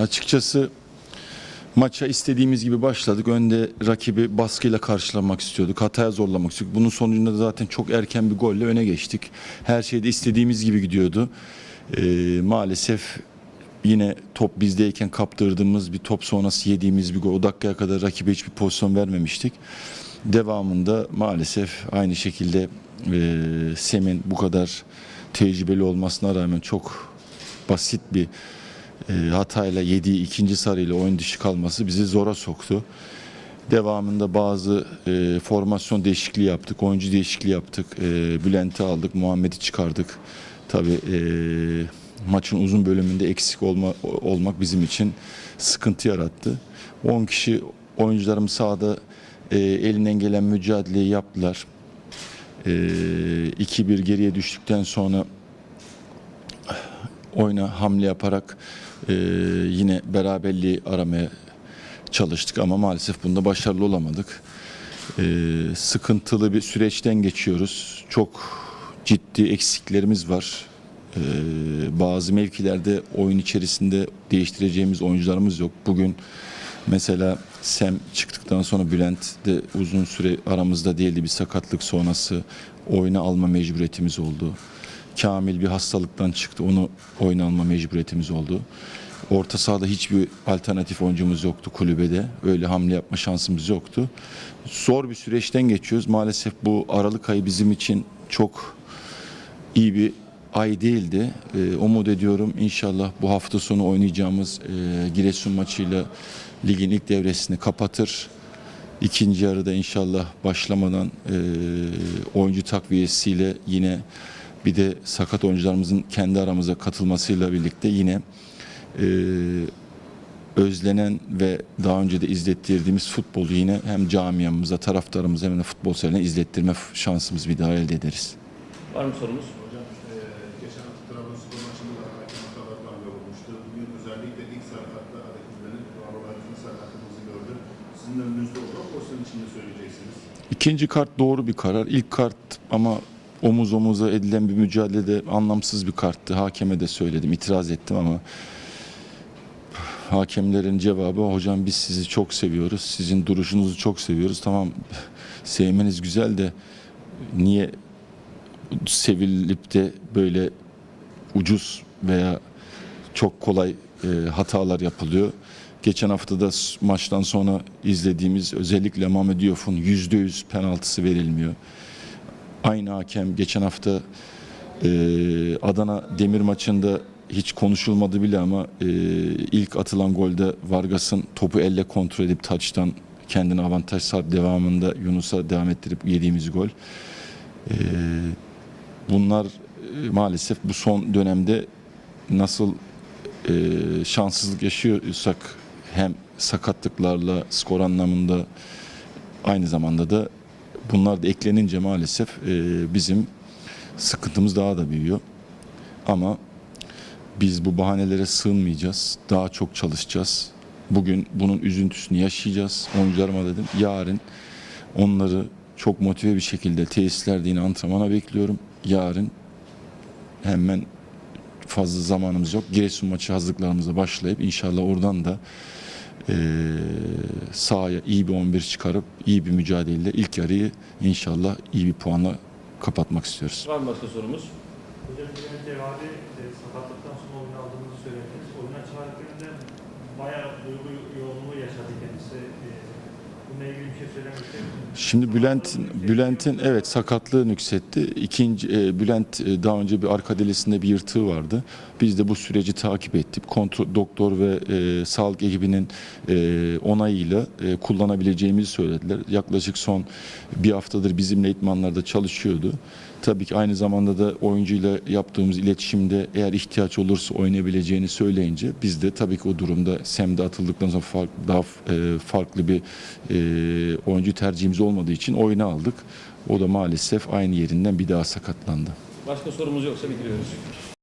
Açıkçası maça istediğimiz gibi başladık. Önde rakibi baskıyla karşılamak istiyorduk. Hataya zorlamak istiyorduk. Bunun sonucunda da zaten çok erken bir golle öne geçtik. Her şeyde istediğimiz gibi gidiyordu. Ee, maalesef yine top bizdeyken kaptırdığımız bir top sonrası yediğimiz bir gol. O dakikaya kadar rakibe hiçbir pozisyon vermemiştik. Devamında maalesef aynı şekilde e, Sem'in bu kadar tecrübeli olmasına rağmen çok basit bir hatayla yediği ikinci sarıyla oyun dışı kalması bizi zora soktu. Devamında bazı e, formasyon değişikliği yaptık, oyuncu değişikliği yaptık. E, Bülent'i aldık, Muhammed'i çıkardık. Tabii e, maçın uzun bölümünde eksik olma, olmak bizim için sıkıntı yarattı. 10 kişi oyuncularım sahada e, elinden gelen mücadeleyi yaptılar. E, 2-1 geriye düştükten sonra oyuna hamle yaparak e, yine beraberliği aramaya çalıştık ama maalesef bunda başarılı olamadık. E, sıkıntılı bir süreçten geçiyoruz. Çok ciddi eksiklerimiz var. E, bazı mevkilerde oyun içerisinde değiştireceğimiz oyuncularımız yok. Bugün mesela Sem çıktıktan sonra Bülent de uzun süre aramızda değildi. Bir sakatlık sonrası oyuna alma mecburiyetimiz oldu. Kamil bir hastalıktan çıktı. Onu oyuna alma mecburiyetimiz oldu. Orta sahada hiçbir alternatif oyuncumuz yoktu kulübede. Öyle hamle yapma şansımız yoktu. Zor bir süreçten geçiyoruz. Maalesef bu Aralık ayı bizim için çok iyi bir ay değildi. Ee, umut ediyorum inşallah bu hafta sonu oynayacağımız e, Giresun maçıyla ligin ilk devresini kapatır. İkinci yarıda inşallah başlamadan e, oyuncu takviyesiyle yine bir de sakat oyuncularımızın kendi aramıza katılmasıyla birlikte yine e, özlenen ve daha önce de izlettirdiğimiz futbolu yine hem camiamıza, taraftarımıza hem de futbol severine izlettirme şansımız bir daha elde ederiz. Var mı sorumuz? Hocam e, geçen hafta Trabzonspor maçında da hakem hatalarından yorulmuştu. Bugün özellikle ilk sarkatta Adekuzbe'nin Varolayt'ın sarkattığımızı gördü. Sizin önünüzde ama o sizin için söyleyeceksiniz? İkinci kart doğru bir karar. İlk kart ama omuz omuza edilen bir mücadelede anlamsız bir karttı. Hakeme de söyledim, itiraz ettim ama hakemlerin cevabı hocam biz sizi çok seviyoruz. Sizin duruşunuzu çok seviyoruz. Tamam sevmeniz güzel de niye sevilip de böyle ucuz veya çok kolay e, hatalar yapılıyor. Geçen hafta da maçtan sonra izlediğimiz özellikle Mehmet Diyof'un %100 penaltısı verilmiyor. Aynı hakem geçen hafta e, Adana Demir maçında hiç konuşulmadı bile ama e, ilk atılan golde Vargas'ın topu elle kontrol edip taçtan kendine avantaj sağlayıp devamında Yunus'a devam ettirip yediğimiz gol. E, bunlar e, maalesef bu son dönemde nasıl e, şanssızlık yaşıyorsak hem sakatlıklarla skor anlamında aynı zamanda da bunlar da eklenince maalesef e, bizim sıkıntımız daha da büyüyor. Ama biz bu bahanelere sığınmayacağız. Daha çok çalışacağız. Bugün bunun üzüntüsünü yaşayacağız. Oyuncularıma dedim. Yarın onları çok motive bir şekilde tesislerde yine antrenmana bekliyorum. Yarın hemen fazla zamanımız yok. Giresun maçı hazırlıklarımıza başlayıp inşallah oradan da eee sahaya iyi bir 11 çıkarıp iyi bir mücadeleyle ilk yarıyı inşallah iyi bir puanla kapatmak istiyoruz. Var mı başka sorumuz? Hocam Bülent Cevadi e, sakatlıktan sonra oyuna aldığınızı söylediniz. Oyuna çıkarken bayağı duygu yoğunluğu yaşadı kendisi. E, şey? Şimdi Bülent Bülent'in evet sakatlığı nüksetti. İkinci e, Bülent e, daha önce bir arka delisinde bir yırtığı vardı. Biz de bu süreci takip ettik. Kontrol doktor ve e, sağlık ekibinin e, onayıyla e, kullanabileceğimizi söylediler. Yaklaşık son bir haftadır bizimle itmanlarda çalışıyordu. Tabii ki aynı zamanda da oyuncuyla yaptığımız iletişimde eğer ihtiyaç olursa oynayabileceğini söyleyince biz de tabii ki o durumda Sem'de atıldıktan sonra fark- daha e, farklı bir e, oyuncu tercihimiz olmadığı için oyuna aldık. O da maalesef aynı yerinden bir daha sakatlandı. Başka sorumuz yoksa bitiriyoruz.